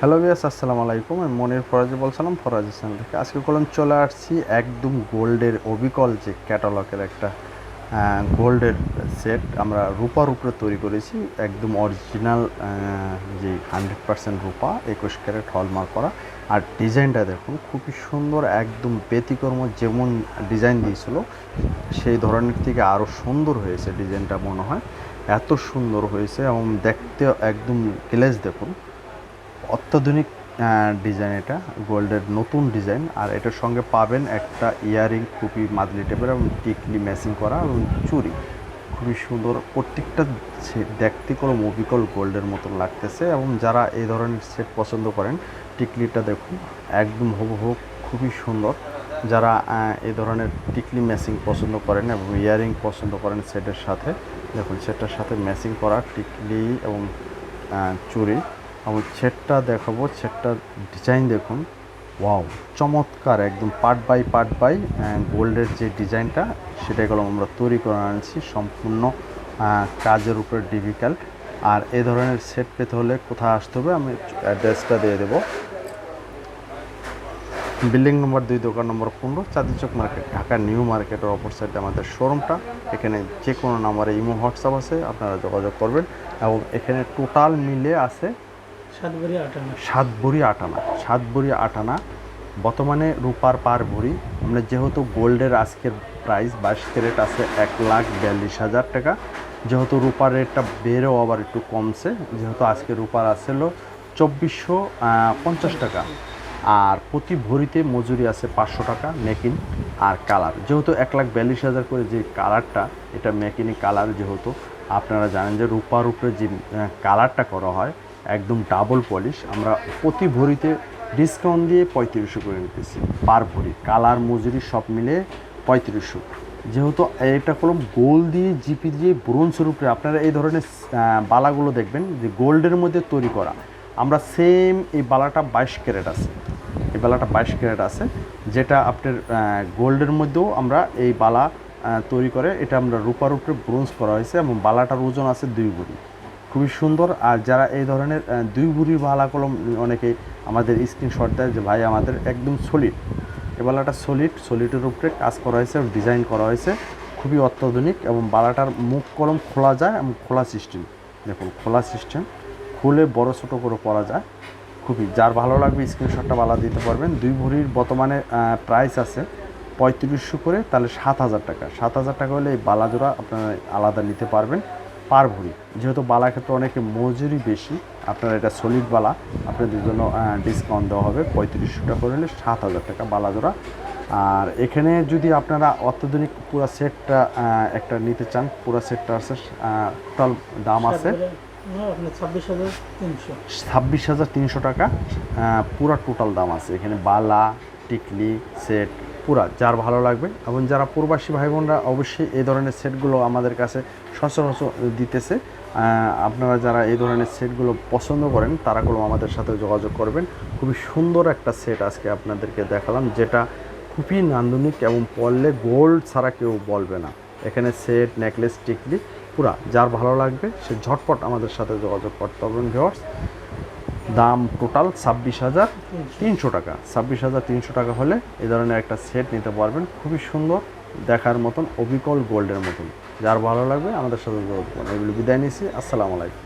Hello বিয়াস আসসালামু আলাইকুম। আমি মনির ফরাজি বলছিলাম, ফরাজি চ্যানেল থেকে। আজকে কলম চলে আসছি একদম গোল্ডের অবিকল যে ক্যাটালগের একটা গোল্ডের সেট আমরা রূপার উপরে তৈরি করেছি। একদম অরিজিনাল যে হান্ড্রেড পার্সেন্ট রূপা, একুশ ক্যারেট হলমার্ক করা। আর ডিজাইনটা দেখুন, খুবই সুন্দর, একদম ব্যতিকর্ম যেমন ডিজাইন দিয়েছিল, সেই ধরনের থেকে আরও সুন্দর হয়েছে ডিজাইনটা মনে হয়। এত সুন্দর হয়েছে এবং দেখতে একদম গ্লেজ দেখুন। অত্যাধুনিক ডিজাইন এটা গোল্ডের নতুন ডিজাইন আর এটার সঙ্গে পাবেন একটা ইয়ারিং খুবই মাদলি টাইপের এবং টিকলি ম্যাচিং করা এবং চুরি খুবই সুন্দর প্রত্যেকটা দেখতে কোনো মুভিকল গোল্ডের মতন লাগতেছে এবং যারা এই ধরনের সেট পছন্দ করেন টিকলিটা দেখুন একদম হুবহু খুবই সুন্দর। যারা এই ধরনের টিকলি ম্যাচিং পছন্দ করেন এবং ইয়ারিং পছন্দ করেন সেটের সাথে দেখুন সেটার সাথে ম্যাচিং করা টিকলি এবং আহ, এবং সেটটা দেখাবো সেটটার ডিজাইন দেখুন। ওয়াও চমৎকার, একদম পার্ট বাই পার্ট বাই গোল্ডের যে ডিজাইনটা সেটাগুলো আমরা তৈরি করে আনছি, সম্পূর্ণ কাজের উপরে ডিফিকাল্ট আর এ ধরনের সেট পেতে হলে কোথায় আসতে হবে, আমি অ্যাড্রেসটা দিয়ে দেবো। বিল্ডিং নম্বর দুই, দোকান নম্বর পনেরো, চাঁদিচক মার্কেট ঢাকা নিউ মার্কেটের অপর সাইডে আমাদের শোরুমটা এখানে যে কোনো নাম্বারে ইমো, হোয়াটসঅ্যাপ আছে, আপনারা যোগাযোগ করবেন। এবং এখানে টোটাল মিলে আছে সাত ভরি আটানা সাত ভরি আটানা। বর্তমানে রূপার পার ভরি। আমরা যেহেতু গোল্ডের আজকের প্রাইস বাইশ ক্যারেট আছে এক লাখ বিয়াল্লিশ হাজার টাকা। যেহেতু রূপার রেটটা বেড়েও আবার একটু কমছে, যেহেতু আজকে রূপার আসছিল চব্বিশশো পঞ্চাশ টাকা। আর প্রতি ভরিতে মজুরি আছে পাঁচশো টাকা মেকিন আর কালার যেহেতু এক লাখ বিয়াল্লিশ হাজার করে যে কালারটা এটা মেকিনি কালার যেহেতু। আপনারা জানেন যে রূপার উপরে যে কালারটা করা হয় একদম ডাবল পলিশ আমরা প্রতি ভরিতে ডিসকাউন্ট দিয়ে পঁয়ত্রিশশো করে নিতেছি। পার ভরি কালার মজুরি সব মিলে পঁয়ত্রিশশো। যেহেতু এটা কলম গোল দিয়ে জিপি দিয়ে ব্রোঞ্জের উপরে আপনারা এই ধরনের বালাগুলো দেখবেন যে গোল্ডের মধ্যে তৈরি করা। আমরা সেম এই বালাটা বাইশ ক্যারেট আছে। এই বালাটা বাইশ ক্যারেট আছে, যেটা আপনার গোল্ডের মধ্যেও আমরা এই বালা তৈরি করে, এটা আমরা রূপার উপরে ব্রোঞ্জ করা হয়েছে এবং বালাটার ওজন আছে দুই ভরি। খুবই সুন্দর। আর যারা এই ধরনের দুই ভরির বালা কলম অনেকে আমাদের স্ক্রিনশট দেয় যে, ভাই, আমাদের একদম সলিড এ বালাটা সলিড সলিডের উপরে কাজ করা হয়েছে ডিজাইন করা হয়েছে। খুবই অত্যাধুনিক এবং বালাটার মুখ কলম খোলা যায় এবং খোলা সিস্টেম দেখুন, খোলা সিস্টেম খুলে বড় ছোটো করে পরা যায়। খুবই, যার ভালো লাগবে স্ক্রিনশটটা বালা দিতে পারবেন। দুই ভরির বর্তমানে প্রাইস আছে পঁয়ত্রিশশো করে, তাহলে সাত হাজার টাকা। সাত হাজার টাকা হলে এই বালা জোড়া আপনারা আলাদা নিতে পারবেন। পার ভরি যেহেতু বালা ক্ষেত্রে অনেকে মজুরি বেশি, আপনারা এটা সলিড বালা, আপনাদের জন্য ডিসকাউন্ট দেওয়া হবে পঁয়ত্রিশশো টাকা করে হলে সাত হাজার টাকা বালা জোড়া। আর এখানে যদি আপনারা অত্যাধুনিক পুরো সেটটা একটা নিতে চান, পুরো সেটটা আছে টোটাল দাম আছে ছাব্বিশ হাজার তিনশো টাকা। পুরা টোটাল দাম আছে। এখানে বালা, টিকলি, সেট পুরা, যার ভালো লাগবে। এবং যারা প্রবাসী ভাই বোনরা অবশ্যই এই ধরনের সেটগুলো আমাদের কাছে সচরাচর দিতেছে। আপনারা যারা এই ধরনের সেটগুলো পছন্দ করেন তারাগুলো আমাদের সাথে যোগাযোগ করবেন। খুবই সুন্দর একটা সেট আজকে আপনাদেরকে দেখালাম, যেটা খুবই নান্দনিক এবং পরলে গোল্ড ছাড়া কেউ বলবে না। এখানে সেট, নেকলেস, টিকলি, পুরা, যার ভালো লাগবে, সে ঝটপট আমাদের সাথে যোগাযোগ করতে পারবেন ভিওয়ার্স দাম টোটাল ছাব্বিশ হাজার তিনশো টাকা। ছাব্বিশ হাজার তিনশো টাকা হলে এ ধরনের একটা সেট নিতে পারবেন। খুবই সুন্দর, দেখার মতন, অবিকল গোল্ডের মতন। যার ভালো লাগবে আমাদের সাথে যোগাযোগ করুন। এগুলো বিদায় নিচ্ছি। আসসালামু আলাইকুম।